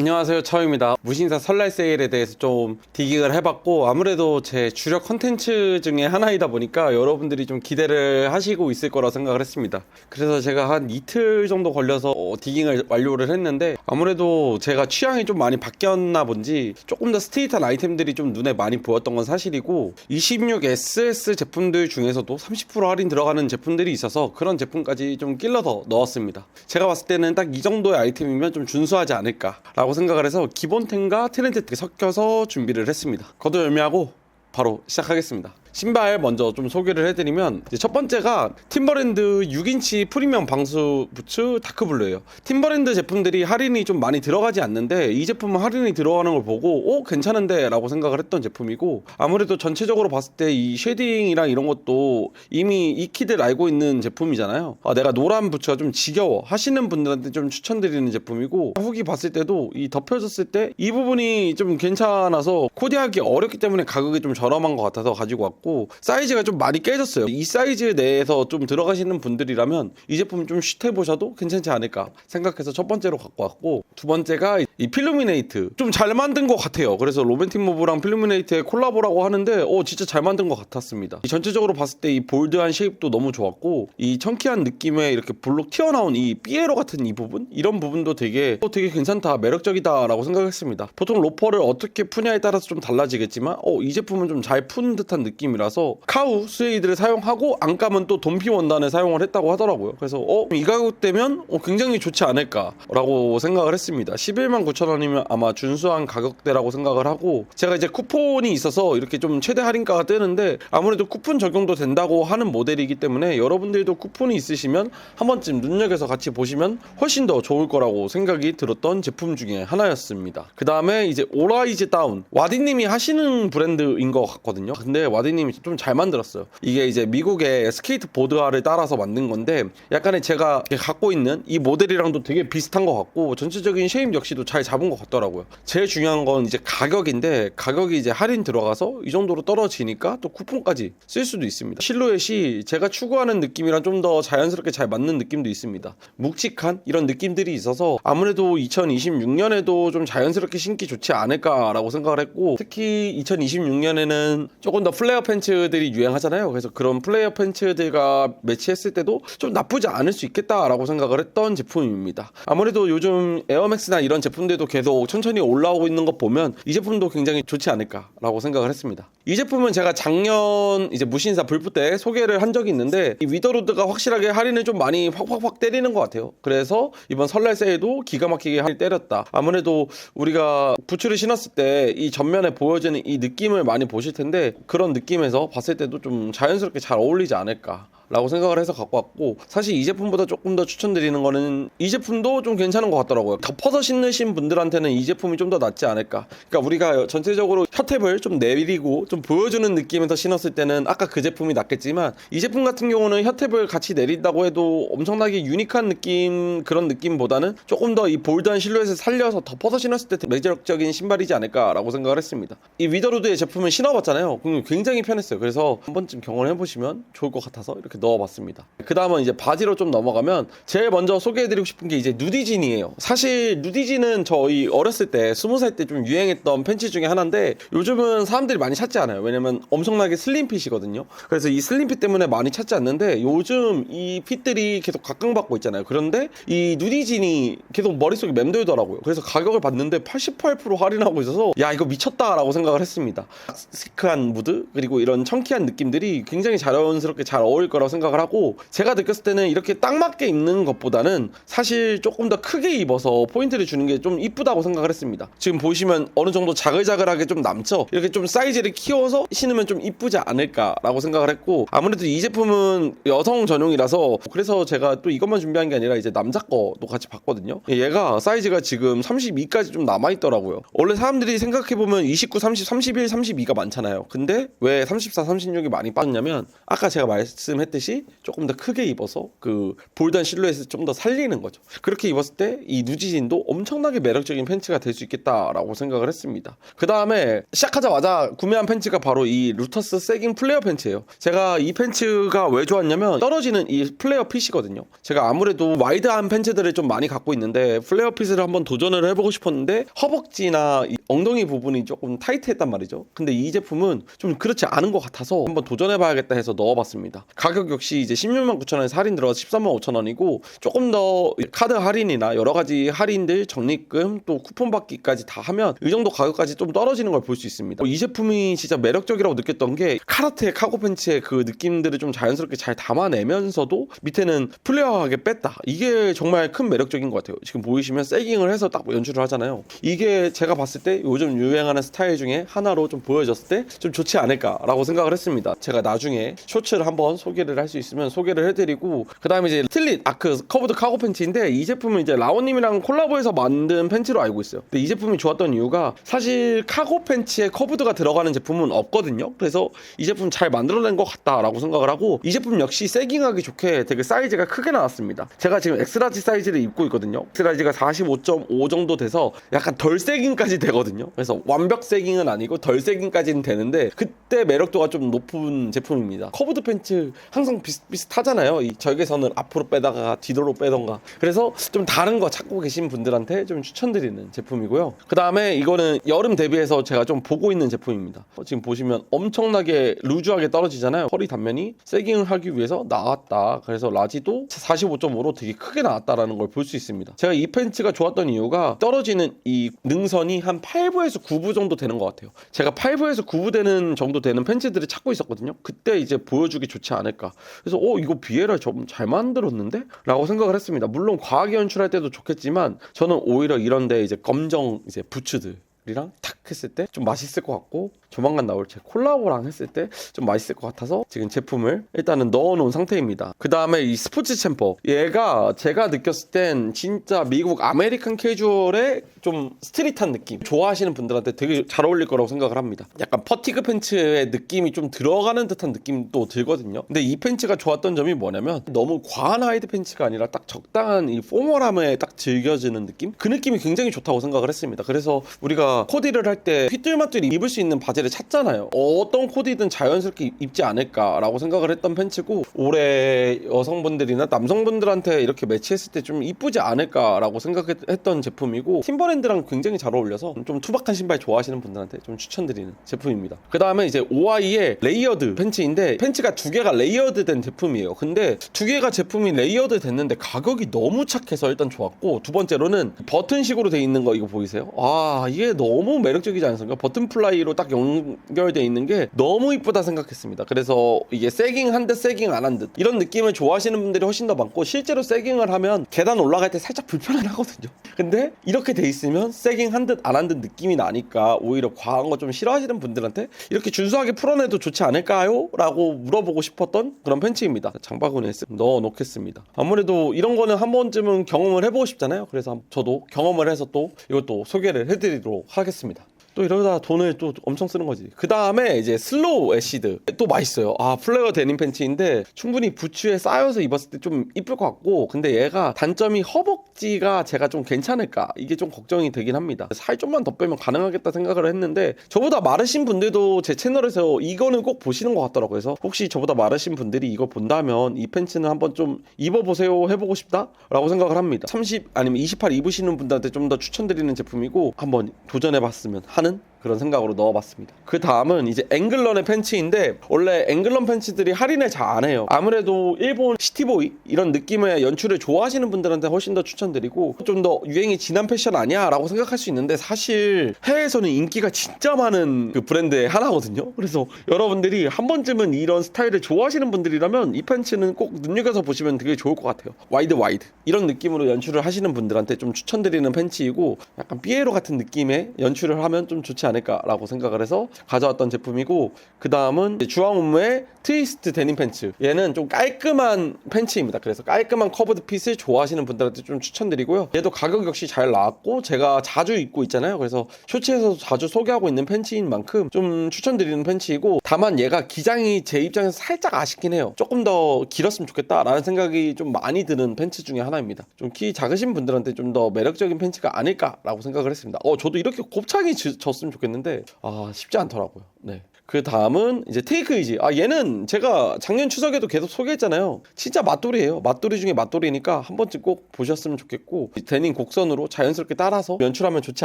안녕하세요. 처음입니다. 무신사 설날 세일에 대해서 좀 디깅을 해봤고 아무래도 제 주력 컨텐츠 중에 하나이다 보니까 여러분들이 좀 기대를 하시고 있을 거라 생각을 했습니다. 그래서 제가 한 이틀 정도 걸려서 어, 디깅을 완료를 했는데 아무래도 제가 취향이 좀 많이 바뀌었나 본지 조금 더 스테이트한 아이템들이 좀 눈에 많이 보였던 건 사실이고 26SS 제품들 중에서도 30% 할인 들어가는 제품들이 있어서 그런 제품까지 좀 낄러서 넣었습니다. 제가 봤을 때는 딱 이 정도의 아이템이면 좀 준수하지 않을까 라고 생각을 해서 기본템과 트렌드 섞여서 준비를 했습니다. 거두열매하고 바로 시작하겠습니다 신발 먼저 좀 소개를 해드리면 첫 번째가 팀버랜드 6인치 프리미엄 방수 부츠 다크블루예요. 팀버랜드 제품들이 할인이 좀 많이 들어가지 않는데 이 제품은 할인이 들어가는 걸 보고 오 괜찮은데 라고 생각을 했던 제품이고 아무래도 전체적으로 봤을 때 이 쉐딩이랑 이런 것도 이미 익히들 알고 있는 제품이잖아요. 아, 내가 노란 부츠가 좀 지겨워 하시는 분들한테 좀 추천드리는 제품이고 후기 봤을 때도 이 덮여졌을 때 이 부분이 좀 괜찮아서 코디하기 어렵기 때문에 가격이 좀 저렴한 것 같아서 가지고 왔고 사이즈가 좀 많이 깨졌어요. 이 사이즈 내에서 좀 들어가시는 분들이라면 이 제품 좀 쉿해 보셔도 괜찮지 않을까 생각해서 첫 번째로 갖고 왔고 두 번째가 이 필루미네이트. 좀 잘 만든 것 같아요. 그래서 로맨틱 무브랑 필루미네이트의 콜라보라고 하는데 어 진짜 잘 만든 것 같았습니다. 이 전체적으로 봤을 때 이 볼드한 쉐입도 너무 좋았고 이 청키한 느낌의 이렇게 블록 튀어나온 이 삐에로 같은 이 부분? 이런 부분도 되게 어 되게 괜찮다 매력적이다라고 생각했습니다. 보통 로퍼를 어떻게 푸냐에 따라서 좀 달라지겠지만 어 이 제품은 좀잘푼 듯한 느낌 이라서 카우 스웨이드를 사용하고 안감은 또 돈피 원단을 사용을 했다고 하더라고요. 그래서 어 이 가격대면 어, 굉장히 좋지 않을까라고 생각을 했습니다. 11만 9천 원이면 아마 준수한 가격대라고 생각을 하고 제가 이제 쿠폰이 있어서 이렇게 좀 최대 할인가가 뜨는데 아무래도 쿠폰 적용도 된다고 하는 모델이기 때문에 여러분들도 쿠폰이 있으시면 한 번쯤 눈여겨서 같이 보시면 훨씬 더 좋을 거라고 생각이 들었던 제품 중에 하나였습니다. 그 다음에 이제 오라이즈 다운. 와디님이 하시는 브랜드인 것 같거든요. 근데 와디님 이 좀 잘 만들었어요. 이게 이제 미국의 스케이트 보드화를 따라서 만든 건데 약간의 제가 갖고 있는 이 모델이랑도 되게 비슷한 것 같고 전체적인 쉐입 역시도 잘 잡은 것 같더라고요. 제일 중요한 건 이제 가격인데 가격이 이제 할인 들어가서 이 정도로 떨어지니까 또 쿠폰까지 쓸 수도 있습니다. 실루엣이 제가 추구하는 느낌이랑 좀 더 자연스럽게 잘 맞는 느낌도 있습니다. 묵직한 이런 느낌들이 있어서 아무래도 2026년에도 좀 자연스럽게 신기 좋지 않을까라고 생각을 했고 특히 2026년에는 조금 더 플레어 팬츠들이 유행하잖아요. 그래서 그런 플레어 팬츠들과 매치했을 때도 좀 나쁘지 않을 수 있겠다라고 생각을 했던 제품입니다. 아무래도 요즘 에어맥스나 이런 제품들도 계속 천천히 올라오고 있는 것 보면 이 제품도 굉장히 좋지 않을까라고 생각을 했습니다 이 제품은 제가 작년 이제 무신사 불프 때 소개를 한 적이 있는데 이 위더로드가 확실하게 할인을 좀 많이 확확확 때리는 것 같아요. 그래서 이번 설날 세일도 기가 막히게 할인 때렸다. 아무래도 우리가 부츠를 신었을 때 이 전면에 보여지는 이 느낌을 많이 보실 텐데 그런 느낌에서 봤을 때도 좀 자연스럽게 잘 어울리지 않을까 라고 생각을 해서 갖고 왔고 사실 이 제품보다 조금 더 추천드리는 거는 이 제품도 좀 괜찮은 것 같더라고요. 덮어서 신으신 분들한테는 이 제품이 좀 더 낫지 않을까. 그러니까 우리가 전체적으로 혀탭을 좀 내리고 좀 보여주는 느낌에서 신었을 때는 아까 그 제품이 낫겠지만 이 제품 같은 경우는 혀탭을 같이 내린다고 해도 엄청나게 유니크한 느낌 그런 느낌보다는 조금 더 이 볼드한 실루엣을 살려서 덮어서 신었을 때 매력적인 신발이지 않을까라고 생각을 했습니다. 이 위더로드의 제품을 신어봤잖아요. 굉장히 편했어요. 그래서 한 번쯤 경험해 보시면 좋을 것 같아서 이렇게 넣어봤습니다. 그 다음은 이제 바지로 좀 넘어가면 제일 먼저 소개해드리고 싶은 게 이제 누디진이에요. 사실 누디진은 저희 어렸을 때 스무 살 때 좀 유행했던 팬츠 중에 하나인데 요즘은 사람들이 많이 찾지 않아요. 왜냐면 엄청나게 슬림핏이거든요. 그래서 이 슬림핏 때문에 많이 찾지 않는데 요즘 이 핏들이 계속 각광받고 있잖아요. 그런데 이 누디진이 계속 머릿속에 맴돌더라고요. 그래서 가격을 봤는데 88% 할인하고 있어서 야 이거 미쳤다라고 생각을 했습니다. 시크한 무드 그리고 이런 청키한 느낌들이 굉장히 자연스럽게 잘 어울릴 거라고 생각을 하고 제가 느꼈을 때는 이렇게 딱 맞게 입는 것보다는 사실 조금 더 크게 입어서 포인트를 주는 게 좀 이쁘다고 생각을 했습니다. 지금 보시면 어느 정도 자글자글하게 좀 남죠. 이렇게 좀 사이즈를 키워서 신으면 좀 이쁘지 않을까라고 생각을 했고 아무래도 이 제품은 여성 전용이라서 그래서 제가 또 이것만 준비한 게 아니라 이제 남자 거도 같이 봤거든요. 얘가 사이즈가 지금 32까지 좀 남아 있더라고요. 원래 사람들이 생각해 보면 29, 30, 31, 32가 많잖아요. 근데 왜 34, 36이 많이 빠졌냐면 아까 제가 말씀했듯이 입었듯이 조금 더 크게 입어서 그 볼드한 실루엣을 좀 더 살리는 거죠. 그렇게 입었을 때 이 누지진도 엄청나게 매력적인 팬츠가 될 수 있겠다라고 생각을 했습니다. 그 다음에 시작하자마자 구매한 팬츠가 바로 이 루터스 세깅 플레어 팬츠예요. 제가 이 팬츠가 왜 좋았냐면 떨어지는 이 플레어 핏이거든요. 제가 아무래도 와이드한 팬츠들을 좀 많이 갖고 있는데 플레어 핏을 한번 도전을 해보고 싶었는데 허벅지나 이 엉덩이 부분이 조금 타이트했단 말이죠. 근데 이 제품은 좀 그렇지 않은 것 같아서 한번 도전해봐야겠다 해서 넣어봤습니다. 가격 역시 이제 16만 9천 원에서 할인 들어가서 13만 5천 원이고 조금 더 카드 할인이나 여러 가지 할인들 적립금 또 쿠폰 받기까지 다 하면 이 정도 가격까지 좀 떨어지는 걸 볼 수 있습니다. 이 제품이 진짜 매력적이라고 느꼈던 게 카라테 카고 팬츠의 그 느낌들을 좀 자연스럽게 잘 담아내면서도 밑에는 플레어하게 뺐다. 이게 정말 큰 매력적인 것 같아요. 지금 보이시면 세깅을 해서 딱 연출을 하잖아요. 이게 제가 봤을 때 요즘 유행하는 스타일 중에 하나로 좀 보여졌을 때 좀 좋지 않을까라고 생각을 했습니다. 제가 나중에 쇼츠를 한번 소개를 할 수 있으면 소개를 해드리고 그 다음에 이제 틀릿 아크 커브드 카고 팬츠인데 이 제품은 이제 라온님이랑 콜라보해서 만든 팬츠로 알고 있어요. 근데 이 제품이 좋았던 이유가 사실 카고 팬츠에 커브드가 들어가는 제품은 없거든요. 그래서 이 제품 잘 만들어낸 것 같다라고 생각을 하고 이 제품 역시 세깅하기 좋게 되게 사이즈가 크게 나왔습니다. 제가 지금 엑스라지 사이즈를 입고 있거든요. 엑스라지가 45.5 정도 돼서 약간 덜 세깅까지 되거든요. 그래서 완벽 세깅은 아니고 덜 세깅까지는 되는데 그때 매력도가 좀 높은 제품입니다. 커브드 팬츠 항상 비슷비슷하잖아요. 이 절개선을 앞으로 빼다가 뒤로 빼던가. 그래서 좀 다른 거 찾고 계신 분들한테 좀 추천드리는 제품이고요. 그 다음에 이거는 여름 대비해서 제가 좀 보고 있는 제품입니다. 어, 지금 보시면 엄청나게 루즈하게 떨어지잖아요. 허리 단면이 세깅을 하기 위해서 나왔다. 그래서 라지도 45.5로 되게 크게 나왔다라는 걸 볼 수 있습니다. 제가 이 팬츠가 좋았던 이유가 떨어지는 이 능선이 한 8부에서 9부 정도 되는 것 같아요. 제가 8부에서 9부 되는 정도 되는 팬츠들을 찾고 있었거든요. 그때 이제 보여주기 좋지 않을까. 그래서 어 이거 비에라 좀 잘 만들었는데? 라고 생각을 했습니다. 물론 과하게 연출할 때도 좋겠지만 저는 오히려 이런데 이제 검정 이제 부츠들 이랑 탁 했을 때 좀 맛있을 것 같고 조만간 나올 제 콜라보랑 했을 때 좀 맛있을 것 같아서 지금 제품을 일단은 넣어놓은 상태입니다. 그 다음에 이 스포츠 챔퍼 얘가 제가 느꼈을 땐 진짜 미국 아메리칸 캐주얼의 좀 스트릿한 느낌 좋아하시는 분들한테 되게 잘 어울릴 거라고 생각을 합니다. 약간 퍼티그 팬츠의 느낌이 좀 들어가는 듯한 느낌도 들거든요. 근데 이 팬츠가 좋았던 점이 뭐냐면 너무 과한 하이드 팬츠가 아니라 딱 적당한 이 포멀함에 딱 즐겨지는 느낌 그 느낌이 굉장히 좋다고 생각을 했습니다. 그래서 우리가 코디를 할 때 휘뚤마뚤 입을 수 있는 바지를 찾잖아요. 어떤 코디든 자연스럽게 입지 않을까라고 생각을 했던 팬츠고 올해 여성분들이나 남성분들한테 이렇게 매치했을 때 좀 이쁘지 않을까라고 생각했던 제품이고 팀버 랜드랑 굉장히 잘 어울려서 좀 투박한 신발 좋아하시는 분들한테 좀 추천드리는 제품입니다. 그 다음에 이제 오아이의 레이어드 팬츠인데 팬츠가 두 개가 레이어드 된 제품이에요. 근데 두 개가 제품이 레이어드 됐는데 가격이 너무 착해서 일단 좋았고 두 번째로는 버튼식으로 돼 있는 거 이거 보이세요? 아 이게 너무 매력적이지 않습니까? 버튼 플라이로 딱 연결돼 있는 게 너무 이쁘다 생각했습니다. 그래서 이게 세깅 한 듯 세깅 안 한 듯 이런 느낌을 좋아하시는 분들이 훨씬 더 많고 실제로 세깅을 하면 계단 올라갈 때 살짝 불편은 하거든요. 근데 이렇게 돼 있 으면 세깅 한듯 안 한 듯 느낌이 나니까 오히려 과한 거 좀 싫어하시는 분들한테 이렇게 준수하게 풀어내도 좋지 않을까요? 라고 물어보고 싶었던 그런 팬츠입니다. 장바구니에 쓱 넣어 놓겠습니다. 아무래도 이런 거는 한 번쯤은 경험을 해보고 싶잖아요. 그래서 저도 경험을 해서 또 이것도 소개를 해드리도록 하겠습니다. 또 이러다 돈을 또 엄청 쓰는 거지. 그 다음에 이제 슬로우 애시드 또 맛있어요. 아 플레어 데님 팬츠인데 충분히 부츠에 쌓여서 입었을 때 좀 이쁠 것 같고 근데 얘가 단점이 허벅지가 제가 좀 괜찮을까 이게 좀 걱정이 되긴 합니다. 살 좀만 더 빼면 가능하겠다 생각을 했는데 저보다 마르신 분들도 제 채널에서 이거는 꼭 보시는 것 같더라고요. 그래서 혹시 저보다 마르신 분들이 이거 본다면 이 팬츠는 한번 좀 입어보세요 해보고 싶다라고 생각을 합니다. 30 아니면 28 입으시는 분들한테 좀 더 추천드리는 제품이고 한번 도전해봤으면 하는 그런 생각으로 넣어봤습니다. 그 다음은 이제 앵글런의 팬츠인데 원래 앵글런 팬츠들이 할인을 잘 안 해요. 아무래도 일본 시티보이 이런 느낌의 연출을 좋아하시는 분들한테 훨씬 더 추천드리고 좀 더 유행이 지난 패션 아니야라고 생각할 수 있는데 사실 해외에서는 인기가 진짜 많은 그 브랜드의 하나거든요. 그래서 여러분들이 한 번쯤은 이런 스타일을 좋아하시는 분들이라면 이 팬츠는 꼭 눈여겨서 보시면 되게 좋을 것 같아요. 와이드 와이드 이런 느낌으로 연출을 하시는 분들한테 좀 추천드리는 팬츠이고 약간 삐에로 같은 느낌의 연출을 하면 좀 좋지 않을까 라고 생각을 해서 가져왔던 제품이고 그 다음은 주황 운무의 트위스트 데님 팬츠. 얘는 좀 깔끔한 팬츠입니다. 그래서 깔끔한 커브드 핏을 좋아하시는 분들한테 좀 추천드리고요. 얘도 가격 역시 잘 나왔고 제가 자주 입고 있잖아요. 그래서 쇼츠에서도 자주 소개하고 있는 팬츠인 만큼 좀 추천드리는 팬츠이고 다만 얘가 기장이 제 입장에서 살짝 아쉽긴 해요. 조금 더 길었으면 좋겠다라는 생각이 좀 많이 드는 팬츠 중에 하나입니다. 좀 키 작으신 분들한테 좀 더 매력적인 팬츠가 아닐까라고 생각을 했습니다. 어 저도 이렇게 곱창이 지- 졌으면 좋겠 는데 아 쉽지 않더라고요 네. 그 다음은 이제 테이크 이지. 아 얘는 제가 작년 추석에도 계속 소개했잖아요. 진짜 맛돌이에요. 맛돌이 중에 맛돌이니까 한 번쯤 꼭 보셨으면 좋겠고 이 데님 곡선으로 자연스럽게 따라서 연출하면 좋지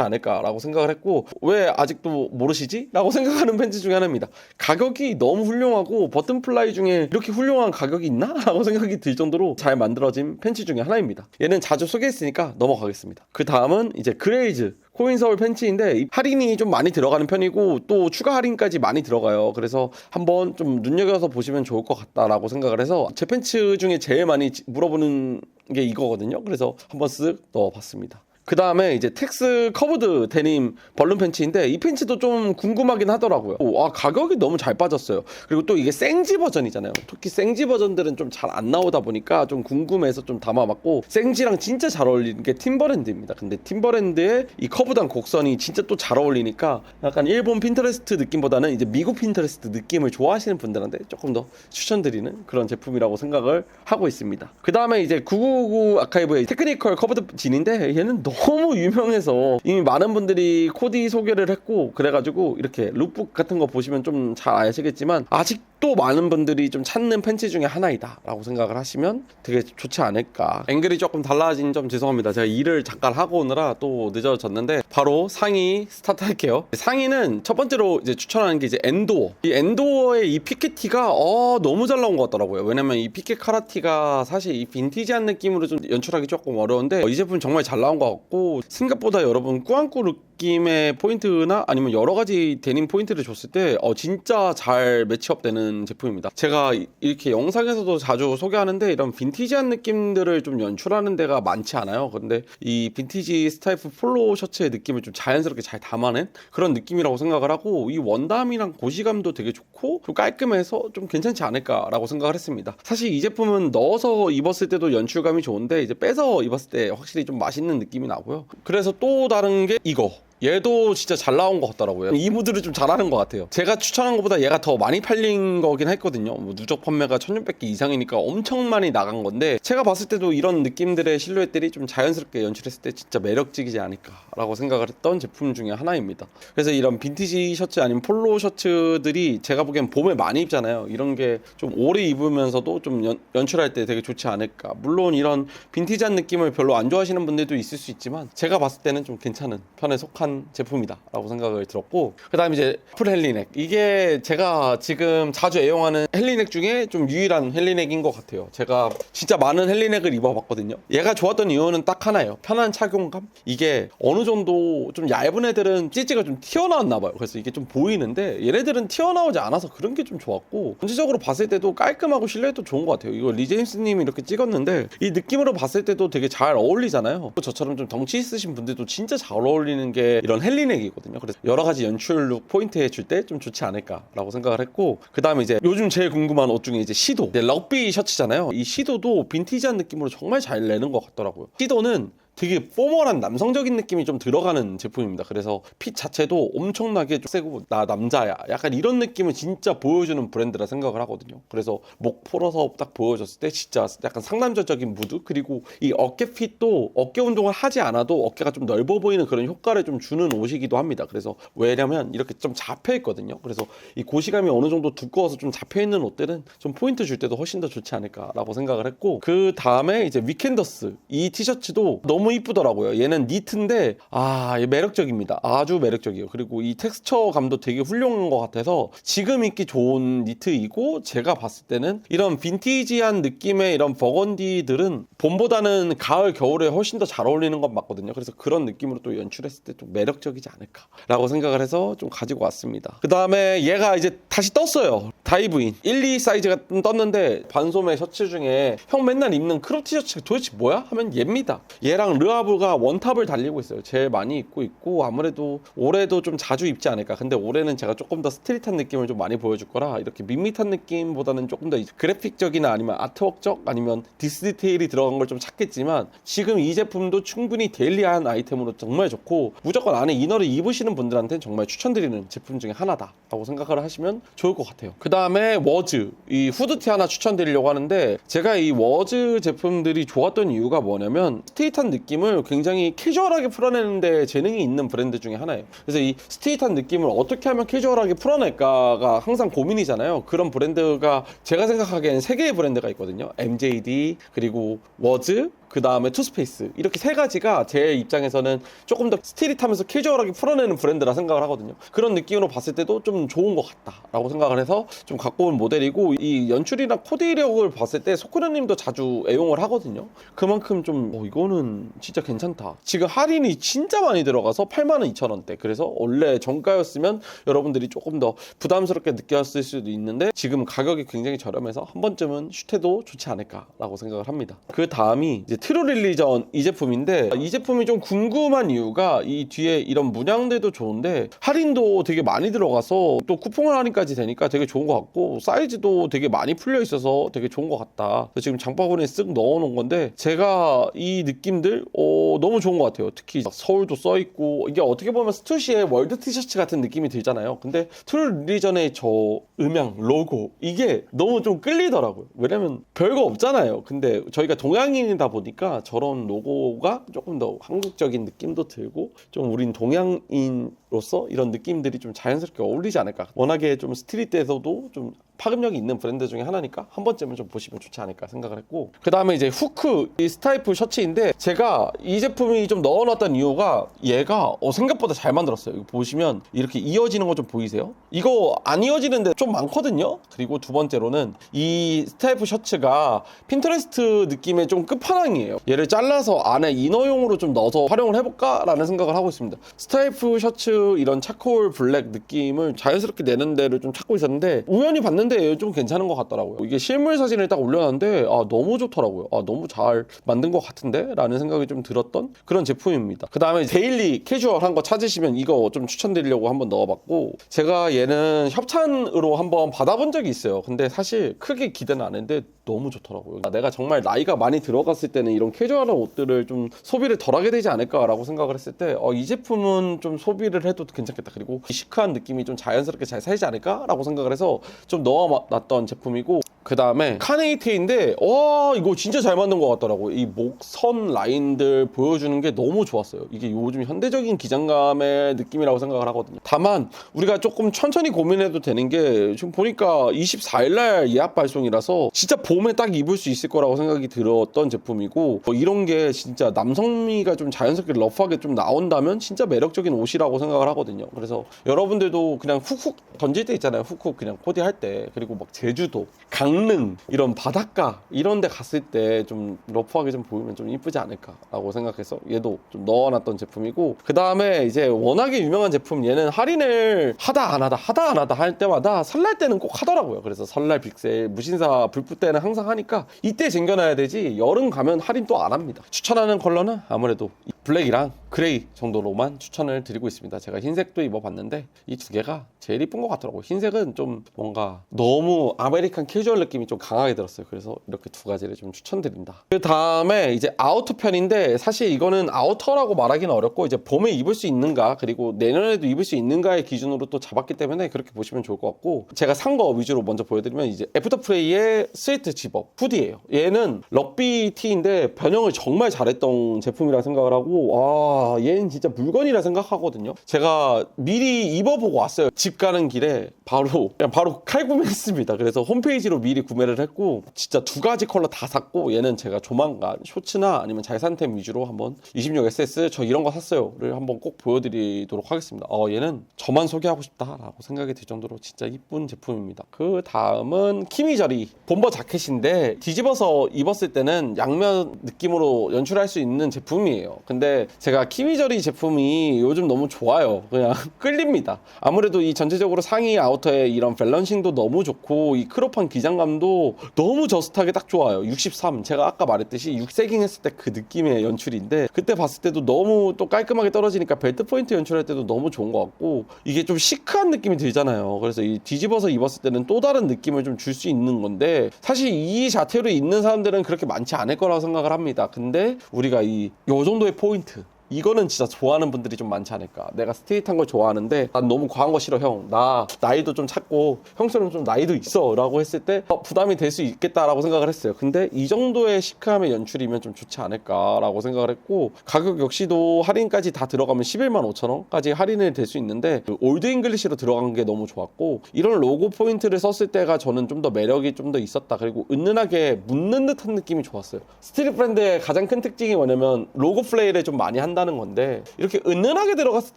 않을까라고 생각을 했고 왜 아직도 모르시지? 라고 생각하는 팬츠 중에 하나입니다. 가격이 너무 훌륭하고 버튼플라이 중에 이렇게 훌륭한 가격이 있나? 라고 생각이 들 정도로 잘 만들어진 팬츠 중에 하나입니다. 얘는 자주 소개했으니까 넘어가겠습니다. 그 다음은 이제 그레이즈 코인 서울 팬츠인데 이 할인이 좀 많이 들어가는 편이고 또 추가 할인까지 많이 들어가요. 그래서 한번 좀 눈여겨서 보시면 좋을 것 같다라고 생각을 해서 제 팬츠 중에 제일 많이 지- 물어보는 게 이거거든요. 그래서 한번 쓱 넣어봤습니다. 그 다음에 이제 텍스 커브드 데님 벌룬 팬츠인데 이 팬츠도 좀 궁금하긴 하더라고요. 오, 아 가격이 너무 잘 빠졌어요. 그리고 또 이게 생지 버전이잖아요. 특히 생지 버전들은 좀 잘 안 나오다 보니까 좀 궁금해서 좀 담아봤고 생지랑 진짜 잘 어울리는 게 팀버랜드입니다. 근데 팀버랜드의 이 커브단 곡선이 진짜 또 잘 어울리니까 약간 일본 핀터레스트 느낌보다는 이제 미국 핀터레스트 느낌을 좋아하시는 분들한테 조금 더 추천드리는 그런 제품이라고 생각을 하고 있습니다. 그 다음에 이제 999 아카이브의 테크니컬 커브드 진인데 얘는 너무 유명해서 이미 많은 분들이 코디 소개를 했고 그래가지고 이렇게 룩북 같은 거 보시면 좀 잘 아시겠지만 아직 도 많은 분들이 좀 찾는 팬츠 중에 하나이다 라고 생각을 하시면 되게 좋지 않을까. 앵글이 조금 달라진 점 죄송합니다. 제가 일을 잠깐 하고 오느라 또 늦어졌는데 바로 상의 스타트 할게요. 상의는 첫 번째로 이제 추천하는 게 이제 엔도어. 이 엔도어의 이 피켓티가 어 너무 잘 나온 것 같더라고요. 왜냐면 이 피켓 카라티가 사실 이 빈티지한 느낌으로 좀 연출하기 조금 어려운데 어, 이 제품 정말 잘 나온 것 같고 생각보다 여러분 꾸안꾸 느낌의 포인트나 아니면 여러 가지 데님 포인트를 줬을 때 어, 진짜 잘 매치업 되는 제품입니다. 제가 이- 이렇게 영상에서도 자주 소개하는데 이런 빈티지한 느낌들을 좀 연출하는 데가 많지 않아요. 근데 이 빈티지 스타이프 폴로 셔츠의 느낌을 좀 자연스럽게 잘 담아낸 그런 느낌이라고 생각을 하고 이 원담이랑 고시감도 되게 좋고 좀 깔끔해서 좀 괜찮지 않을까라고 생각을 했습니다. 사실 이 제품은 넣어서 입었을 때도 연출감이 좋은데 이제 빼서 입었을 때 확실히 좀 맛있는 느낌이 나고요. 그래서 또 다른 게 이거. 얘도 진짜 잘 나온 것 같더라고요. 이 무드를 좀 잘하는 것 같아요. 제가 추천한 것보다 얘가 더 많이 팔린 거긴 했거든요. 뭐 누적 판매가 1600개 이상이니까 엄청 많이 나간 건데 제가 봤을 때도 이런 느낌들의 실루엣들이 좀 자연스럽게 연출했을 때 진짜 매력적이지 않을까라고 생각을 했던 제품 중에 하나입니다. 그래서 이런 빈티지 셔츠 아니면 폴로 셔츠들이 제가 보기엔 봄에 많이 입잖아요. 이런 게 좀 오래 입으면서도 좀 연, 연출할 때 되게 좋지 않을까. 물론 이런 빈티지한 느낌을 별로 안 좋아하시는 분들도 있을 수 있지만 제가 봤을 때는 좀 괜찮은 편에 속한 제품이다라고 생각을 들었고 그다음 이제 풀 헬리넥 이게 제가 지금 자주 애용하는 헬리넥 중에 좀 유일한 헬리넥인 것 같아요. 제가 진짜 많은 헬리넥을 입어봤거든요. 얘가 좋았던 이유는 딱 하나예요. 편한 착용감. 이게 어느 정도 좀 얇은 애들은 찌찌가 좀 튀어나왔나 봐요. 그래서 이게 좀 보이는데 얘네들은 튀어나오지 않아서 그런 게 좀 좋았고 전체적으로 봤을 때도 깔끔하고 실루엣도 좋은 것 같아요. 이거 리제임스님이 이렇게 찍었는데 이 느낌으로 봤을 때도 되게 잘 어울리잖아요. 저처럼 좀 덩치 있으신 분들도 진짜 잘 어울리는 게 이런 헬리넥이거든요. 그래서 여러 가지 연출 룩 포인트에 줄때 좀 좋지 않을까라고 생각을 했고 그 다음에 이제 요즘 제일 궁금한 옷 중에 이제 시도 이제 럭비 셔츠잖아요. 이 시도도 빈티지한 느낌으로 정말 잘 내는 것 같더라고요. 시도는 되게 포멀한 남성적인 느낌이 좀 들어가는 제품입니다. 그래서 핏 자체도 엄청나게 좀 세고 나 남자야. 약간 이런 느낌을 진짜 보여주는 브랜드라 생각을 하거든요. 그래서 목 풀어서 딱 보여줬을 때 진짜 약간 상남자적인 무드 그리고 이 어깨 핏도 어깨 운동을 하지 않아도 어깨가 좀 넓어 보이는 그런 효과를 좀 주는 옷이기도 합니다. 그래서 왜냐면 이렇게 좀 잡혀 있거든요. 그래서 이 고시감이 어느 정도 두꺼워서 좀 잡혀 있는 옷들은 좀 포인트 줄 때도 훨씬 더 좋지 않을까라고 생각을 했고 그 다음에 이제 위켄더스 이 티셔츠도 너무 이쁘더라고요. 얘는 니트인데 아얘 매력적입니다. 아주 매력적이에요. 그리고 이 텍스처 감도 되게 훌륭한 것 같아서 지금 입기 좋은 니트이고 제가 봤을 때는 이런 빈티지한 느낌의 이런 버건디들은 봄보다는 가을 겨울에 훨씬 더 잘 어울리는 건 맞거든요. 그래서 그런 느낌으로 또 연출했을 때 좀 매력적이지 않을까라고 생각을 해서 좀 가지고 왔습니다. 그 다음에 얘가 이제 다시 떴어요. 다이브인 1, 2 사이즈가 좀 떴는데 반소매 셔츠 중에 형 맨날 입는 크롭 티셔츠가 도대체 뭐야? 하면 얘입니다. 얘랑 그냥 르아브가 원탑을 달리고 있어요. 제일 많이 입고 있고 아무래도 올해도 좀 자주 입지 않을까. 근데 올해는 제가 조금 더 스트릿한 느낌을 좀 많이 보여줄 거라 이렇게 밋밋한 느낌보다는 조금 더 그래픽적이나 아니면 아트웍적 아니면 디스 디테일이 들어간 걸 좀 찾겠지만 지금 이 제품도 충분히 데일리한 아이템으로 정말 좋고 무조건 안에 이너를 입으시는 분들한테는 정말 추천드리는 제품 중에 하나다라고 생각을 하시면 좋을 것 같아요. 그 다음에 워즈 이 후드티 하나 추천드리려고 하는데 제가 이 워즈 제품들이 좋았던 이유가 뭐냐면 스테이트한 느낌 을 굉장히 캐주얼하게 풀어내는데 재능이 있는 브랜드 중에 하나예요. 그래서 이 스테이트한 느낌을 어떻게 하면 캐주얼하게 풀어낼까가 항상 고민이잖아요. 그런 브랜드가 제가 생각하기에는 세 개의 브랜드가 있거든요. MJD 그리고 워즈 그 다음에 투스페이스. 이렇게 세 가지가 제 입장에서는 조금 더 스트릿하면서 캐주얼하게 풀어내는 브랜드라 생각을 하거든요. 그런 느낌으로 봤을 때도 좀 좋은 것 같다라고 생각을 해서 좀 갖고 온 모델이고 이 연출이나 코디력을 봤을 때 소쿠르님도 자주 애용을 하거든요. 그만큼 좀 어, 이거는 진짜 괜찮다. 지금 할인이 진짜 많이 들어가서 82,000원대. 그래서 원래 정가였으면 여러분들이 조금 더 부담스럽게 느꼈을 수도 있는데 지금 가격이 굉장히 저렴해서 한 번쯤은 슈테도 좋지 않을까라고 생각을 합니다. 그 다음이 이제 트루 릴리전 이 제품인데 이 제품이 좀 궁금한 이유가 이 뒤에 이런 문양들도 좋은데 할인도 되게 많이 들어가서 또 쿠폰 할인까지 되니까 되게 좋은 것 같고 사이즈도 되게 많이 풀려 있어서 되게 좋은 것 같다. 지금 장바구니에 쓱 넣어놓은 건데 제가 이 느낌들 어, 너무 좋은 것 같아요. 특히 서울도 써 있고 이게 어떻게 보면 스투시의 월드 티셔츠 같은 느낌이 들잖아요. 근데 트루 릴리전의 저 음향 로고 이게 너무 좀 끌리더라고요. 왜냐면 별거 없잖아요. 근데 저희가 동양인이다 보니 까 저런 로고가 조금 더 한국적인 느낌도 들고 좀 우린 동양인으 로서 이런 느낌들이 좀 자연스럽게 어울리지 않을까. 워낙에 좀 스트릿에서도 좀 파급력이 있는 브랜드 중에 하나니까 한 번쯤은 좀 보시면 좋지 않을까 생각을 했고. 그 다음에 이제 후크 이 스타이프 셔츠인데 제가 이 제품이 좀 넣어놨던 이유가 얘가 어, 생각보다 잘 만들었어요. 보시면 이렇게 이어지는 거 좀 보이세요? 이거 안 이어지는데 좀 많거든요? 그리고 두 번째로는 이 스타이프 셔츠가 핀터레스트 느낌의 좀 끝판왕이에요. 얘를 잘라서 안에 이너용으로 좀 넣어서 활용을 해볼까 라는 생각을 하고 있습니다. 스타이프 셔츠 이런 차콜 블랙 느낌을 자연스럽게 내는 데를 좀 찾고 있었는데 우연히 봤는데 좀 괜찮은 것 같더라고요. 이게 실물 사진을 딱 올려놨는데 아 너무 좋더라고요. 아 너무 잘 만든 것 같은데? 라는 생각이 좀 들었던 그런 제품입니다. 그 다음에 데일리 캐주얼한 거 찾으시면 이거 좀 추천드리려고 한번 넣어봤고 제가 얘는 협찬으로 한번 받아본 적이 있어요. 근데 사실 크게 기대는 안 했는데 너무 좋더라고요. 내가 정말 나이가 많이 들어갔을 때는 이런 캐주얼한 옷들을 좀 소비를 덜 하게 되지 않을까라고 생각을 했을 때이 제품은 좀 소비를 해도 괜찮겠다. 그리고 이 시크한 느낌이 좀 자연스럽게 잘 살지 않을까라고 생각을 해서 좀 넣어놨던 제품이고 그 다음에 카네이테인데 와 이거 진짜 잘 만든 것 같더라고. 이 목선 라인들 보여주는 게 너무 좋았어요. 이게 요즘 현대적인 기장감의 느낌이라고 생각을 하거든요. 다만 우리가 조금 천천히 고민해도 되는 게 지금 보니까 24일날 예약 발송이라서 진짜 봄에 딱 입을 수 있을 거라고 생각이 들었던 제품이고 뭐 이런 게 진짜 남성미가 좀 자연스럽게 러프하게 좀 나온다면 진짜 매력적인 옷이라고 생각을 하거든요. 그래서 여러분들도 그냥 훅훅 던질 때 있잖아요. 훅훅 그냥 코디할 때. 그리고 막 제주도 강릉 이런 바닷가 이런 데 갔을 때 좀 러프하게 좀 보이면 좀 이쁘지 않을까라고 생각해서 얘도 좀 넣어놨던 제품이고 그 다음에 이제 워낙에 유명한 제품 얘는 할인을 하다 안 하다 하다 안 하다 할 때마다 설날 때는 꼭 하더라고요. 그래서 설날 빅세일 무신사 불프 때는 항상 하니까 이때 쟁겨놔야 되지 여름 가면 할인 또 안 합니다. 추천하는 컬러는 아무래도 이 블랙이랑 그레이 정도로만 추천을 드리고 있습니다. 제가 흰색도 입어봤는데 이 두 개가 제일 이쁜 것 같더라고요. 흰색은 좀 뭔가 너무 아메리칸 캐주얼 느낌이 좀 강하게 들었어요. 그래서 이렇게 두 가지를 좀 추천드린다. 그 다음에 이제 아우터 편인데 사실 이거는 아우터라고 말하기는 어렵고 이제 봄에 입을 수 있는가 그리고 내년에도 입을 수 있는가의 기준으로 또 잡았기 때문에 그렇게 보시면 좋을 것 같고 제가 산 거 위주로 먼저 보여드리면 이제 애프터 프레이의 스웨이트 집업 후디예요. 얘는 럭비 티인데 변형을 정말 잘했던 제품이라 생각을 하고 와 얘는 진짜 물건이라 생각하거든요. 제가 미리 입어보고 왔어요. 집 가는 길에 바로 그냥 바로 칼 구매했습니다. 그래서 홈페이지로 미리 구매를 했고 진짜 두 가지 컬러 다 샀고 얘는 제가 조만간 쇼츠나 아니면 잘산템 위주로 한번 26SS 저 이런 거 샀어요를 한번 꼭 보여드리도록 하겠습니다. 어 얘는 저만 소개하고 싶다라고 생각이 들 정도로 진짜 이쁜 제품입니다. 그 다음은 키미저리 본버 자켓인데 뒤집어서 입었을 때는 양면 느낌으로 연출할 수 있는 제품이에요. 근데 근데 제가 키미저리 제품이 요즘 너무 좋아요. 그냥 끌립니다. 아무래도 이 전체적으로 상의 아우터의 이런 밸런싱도 너무 좋고 이 크롭한 기장감도 너무 저스트하게 딱 좋아요. 63. 제가 아까 말했듯이 6세깅 했을 때 그 느낌의 연출인데 그때 봤을 때도 너무 또 깔끔하게 떨어지니까 벨트 포인트 연출할 때도 너무 좋은 것 같고 이게 좀 시크한 느낌이 들잖아요. 그래서 이 뒤집어서 입었을 때는 또 다른 느낌을 좀 줄 수 있는 건데 사실 이 자태로 입는 사람들은 그렇게 많지 않을 거라고 생각을 합니다. 근데 우리가 이 요 정도의 포인트 포인트. 이거는 진짜 좋아하는 분들이 좀 많지 않을까. 내가 스트레이트한 걸 좋아하는데 난 너무 과한 거 싫어 형. 나 나이도 좀 찾고 형처럼 좀 나이도 있어라고 했을 때 어, 부담이 될 수 있겠다라고 생각을 했어요. 근데 이 정도의 시크함의 연출이면 좀 좋지 않을까라고 생각을 했고 가격 역시도 할인까지 다 들어가면 11만 5천 원까지 할인이 될수 있는데 그 올드 잉글리시로 들어간 게 너무 좋았고 이런 로고 포인트를 썼을 때가 저는 좀 더 매력이 좀 더 있었다. 그리고 은은하게 묻는 듯한 느낌이 좋았어요. 스트릿 브랜드의 가장 큰 특징이 뭐냐면 로고 플레이를 좀 많이 한 다는 건데 이렇게 은은하게 들어갔을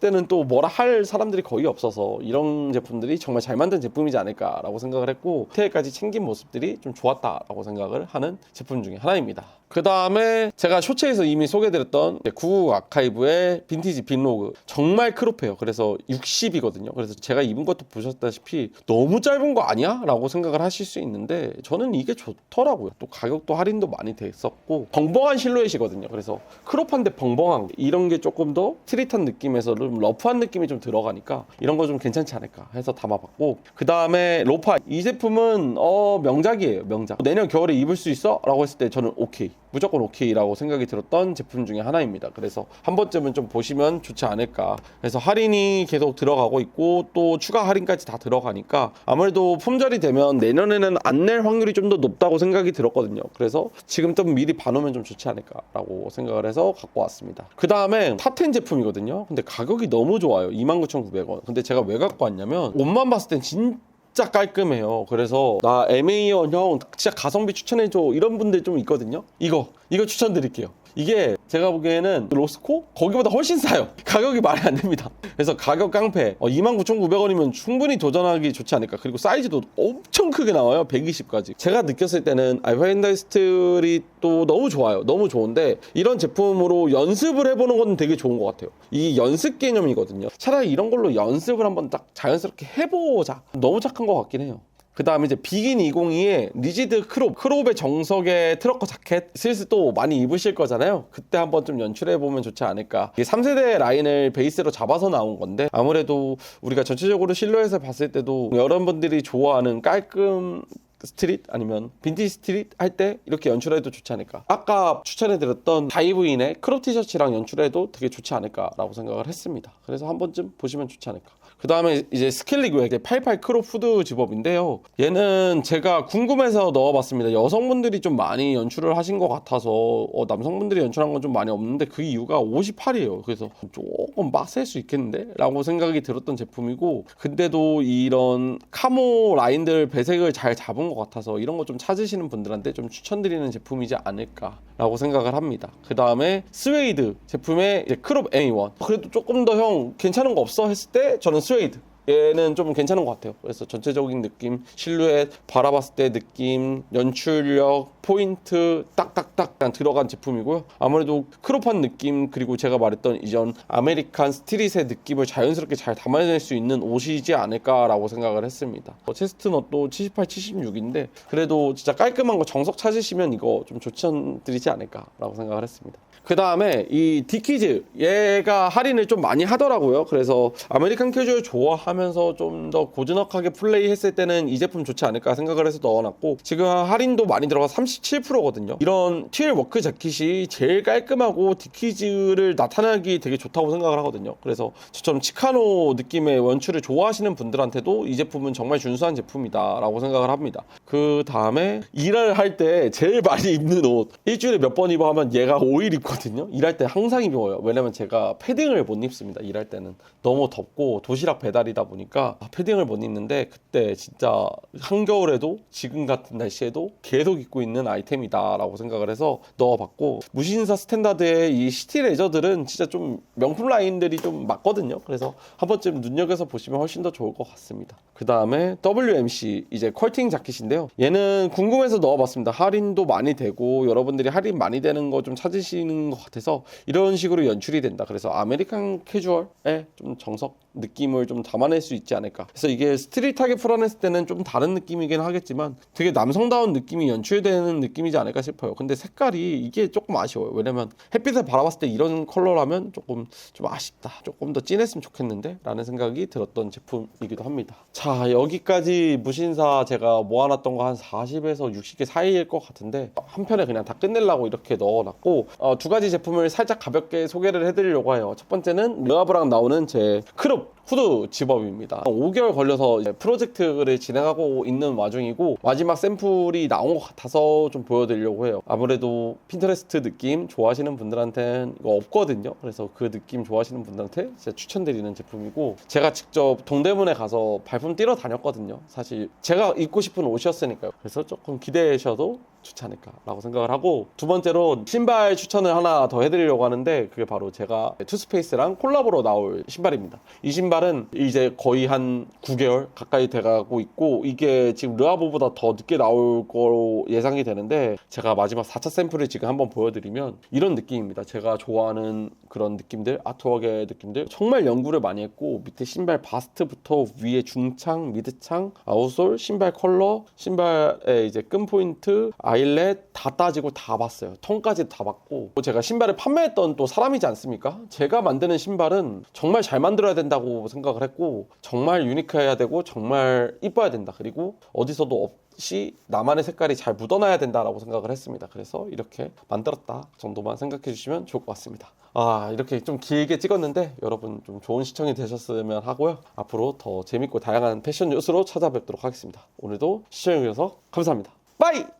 때는 또 뭐라 할 사람들이 거의 없어서 이런 제품들이 정말 잘 만든 제품이지 않을까라고 생각을 했고 디테일까지 챙긴 모습들이 좀 좋았다라고 생각을 하는 제품 중에 하나입니다. 그 다음에 제가 쇼츠에서 이미 소개드렸던 99 아카이브의 빈티지 빈로그 정말 크롭해요. 그래서 60이거든요. 그래서 제가 입은 것도 보셨다시피 너무 짧은 거 아니야? 라고 생각을 하실 수 있는데 저는 이게 좋더라고요. 또 가격도 할인도 많이 됐었고 벙벙한 실루엣이거든요. 그래서 크롭한데 벙벙한 게 이런 게 조금 더 트릿한 느낌에서 좀 러프한 느낌이 좀 들어가니까 이런 거 좀 괜찮지 않을까 해서 담아봤고 그 다음에 로파 이 제품은 어 명작이에요. 명작. 내년 겨울에 입을 수 있어? 라고 했을 때 저는 오케이. 무조건 오케이라고 생각이 들었던 제품 중에 하나입니다. 그래서 한 번쯤은 좀 보시면 좋지 않을까. 그래서 할인이 계속 들어가고 있고 또 추가 할인까지 다 들어가니까 아무래도 품절이 되면 내년에는 안 낼 확률이 좀 더 높다고 생각이 들었거든요. 그래서 지금 좀 미리 봐놓으면 좀 좋지 않을까라고 생각을 해서 갖고 왔습니다. 그 다음에 탑10 제품이거든요. 근데 가격이 너무 좋아요. 29,900원. 근데 제가 왜 갖고 왔냐면 옷만 봤을 땐 진짜 진짜 깔끔해요. 그래서 나 MA1 형 진짜 가성비 추천해줘 이런 분들 좀 있거든요. 이거 이거 추천드릴게요. 이게 제가 보기에는 로스코 거기보다 훨씬 싸요. 가격이 말이 안 됩니다. 그래서 가격 깡패 어, 29,900원이면 충분히 도전하기 좋지 않을까. 그리고 사이즈도 엄청 크게 나와요. 120까지. 제가 느꼈을 때는 알파인다이 스트릿도 너무 좋아요. 너무 좋은데 이런 제품으로 연습을 해보는 건 되게 좋은 것 같아요. 이 연습 개념이거든요. 차라리 이런 걸로 연습을 한번 딱 자연스럽게 해보자. 너무 착한 것 같긴 해요. 그 다음에 이제 비긴 202의 리지드 크롭 크롭의 정석의 트럭커 자켓 슬슬 또 많이 입으실 거잖아요. 그때 한번 좀 연출해 보면 좋지 않을까. 이게 3세대 라인을 베이스로 잡아서 나온 건데 아무래도 우리가 전체적으로 실루엣을 봤을 때도 여러분들이 좋아하는 깔끔 스트릿 아니면 빈티지 스트릿 할 때 이렇게 연출해도 좋지 않을까. 아까 추천해드렸던 다이브인의 크롭 티셔츠랑 연출해도 되게 좋지 않을까라고 생각을 했습니다. 그래서 한 번쯤 보시면 좋지 않을까 그 다음에 이제 스킬리그의 88 크롭 후드 집업인데요 얘는 제가 궁금해서 넣어봤습니다 여성분들이 좀 많이 연출을 하신 것 같아서 어, 남성분들이 연출한 건 좀 많이 없는데 그 이유가 58이에요 그래서 조금 빡셀 수 있겠는데? 라고 생각이 들었던 제품이고 근데도 이런 카모 라인들 배색을 잘 잡은 것 같아서 이런 거 좀 찾으시는 분들한테 좀 추천드리는 제품이지 않을까라고 생각을 합니다. 그 다음에 스웨이드 제품의 크롭 M1 그래도 조금 더 형 괜찮은 거 없어 했을 때 저는 스웨이드 얘는 좀 괜찮은 것 같아요. 그래서 전체적인 느낌, 실루엣, 바라봤을 때 느낌, 연출력, 포인트 딱딱딱 들어간 제품이고요. 아무래도 크롭한 느낌 그리고 제가 말했던 이전 아메리칸 스트릿의 느낌을 자연스럽게 잘 담아낼 수 있는 옷이지 않을까라고 생각을 했습니다. 어, 체스트넛도 78, 76인데 그래도 진짜 깔끔한 거 정석 찾으시면 이거 좀 추천드리지 않을까라고 생각을 했습니다. 그 다음에 이 디키즈 얘가 할인을 좀 많이 하더라고요. 그래서 아메리칸 캐주얼 좋아하면서 좀 더 고즈넉하게 플레이했을 때는 이 제품 좋지 않을까 생각을 해서 넣어놨고 지금 할인도 많이 들어가 37%거든요. 이런 틸 워크 자켓이 제일 깔끔하고 디키즈를 나타내기 되게 좋다고 생각을 하거든요. 그래서 저처럼 치카노 느낌의 원추를 좋아하시는 분들한테도 이 제품은 정말 준수한 제품이다 라고 생각을 합니다. 그 다음에 일을 할 때 제일 많이 입는 옷 일주일에 몇 번 입어 하면 얘가 5일 입 거든요. 일할 때 항상 입어요. 왜냐면 제가 패딩을 못 입습니다. 일할 때는 너무 덥고 도시락 배달이다 보니까 패딩을 못 입는데 그때 진짜 한겨울에도 지금 같은 날씨에도 계속 입고 있는 아이템이다라고 생각을 해서 넣어봤고 무신사 스탠다드의 이 시티 레저들은 진짜 좀 명품 라인들이 좀 맞거든요. 그래서 한 번쯤 눈여겨서 보시면 훨씬 더 좋을 것 같습니다. 그 다음에 WMC 이제 컬팅 자켓인데요. 얘는 궁금해서 넣어봤습니다. 할인도 많이 되고 여러분들이 할인 많이 되는 거 좀 찾으시는 것 같아서 이런 식으로 연출이 된다. 그래서 아메리칸 캐주얼의 좀 정석 느낌을 좀 담아낼 수 있지 않을까. 그래서 이게 스트릿하게 풀어냈을 때는 좀 다른 느낌이긴 하겠지만 되게 남성다운 느낌이 연출되는 느낌이지 않을까 싶어요. 근데 색깔이 이게 조금 아쉬워요. 왜냐면 햇빛을 바라봤을 때 이런 컬러라면 조금 좀 아쉽다. 조금 더 진했으면 좋겠는데 라는 생각이 들었던 제품이기도 합니다. 자 여기까지 무신사 제가 모아놨던 거 한 40에서 60개 사이일 것 같은데 한 편에 그냥 다 끝내려고 이렇게 넣어놨고 어, 두 가지 제품을 살짝 가볍게 소개를 해드리려고 해요. 첫 번째는 르아브랑 나오는 제 크롭 Go. 후드 집업입니다. 5개월 걸려서 프로젝트를 진행하고 있는 와중이고 마지막 샘플이 나온 것 같아서 좀 보여드리려고 해요. 아무래도 핀터레스트 느낌 좋아하시는 분들한테는 이거 없거든요. 그래서 그 느낌 좋아하시는 분들한테 진짜 추천드리는 제품이고 제가 직접 동대문에 가서 발품 뛰러 다녔거든요. 사실 제가 입고 싶은 옷이었으니까요. 그래서 조금 기대하셔도 좋지 않을까라고 생각을 하고 두 번째로 신발 추천을 하나 더 해드리려고 하는데 그게 바로 제가 투스페이스랑 콜라보로 나올 신발입니다. 이 신발 은 이제 거의 한 9개월 가까이 돼가고 있고 이게 지금 르아보보다 더 늦게 나올 거로 예상이 되는데 제가 마지막 4차 샘플을 지금 한번 보여드리면 이런 느낌입니다. 제가 좋아하는 그런 느낌들 아트웍의 느낌들 정말 연구를 많이 했고 밑에 신발 바스트부터 위에 중창, 미드창, 아웃솔, 신발 컬러, 신발의 이제 끈 포인트, 아일렛 다 따지고 다 봤어요. 턴까지 다 봤고 제가 신발을 판매했던 또 사람이지 않습니까? 제가 만드는 신발은 정말 잘 만들어야 된다고 생각을 했고 정말 유니크해야 되고 정말 이뻐야 된다. 그리고 어디서도 없이 나만의 색깔이 잘 묻어나야 된다라고 생각을 했습니다. 그래서 이렇게 만들었다 정도만 생각해 주시면 좋을 것 같습니다. 아 이렇게 좀 길게 찍었는데 여러분 좀 좋은 시청이 되셨으면 하고요. 앞으로 더 재밌고 다양한 패션 뉴스로 찾아뵙도록 하겠습니다. 오늘도 시청해 주셔서 감사합니다. 빠이!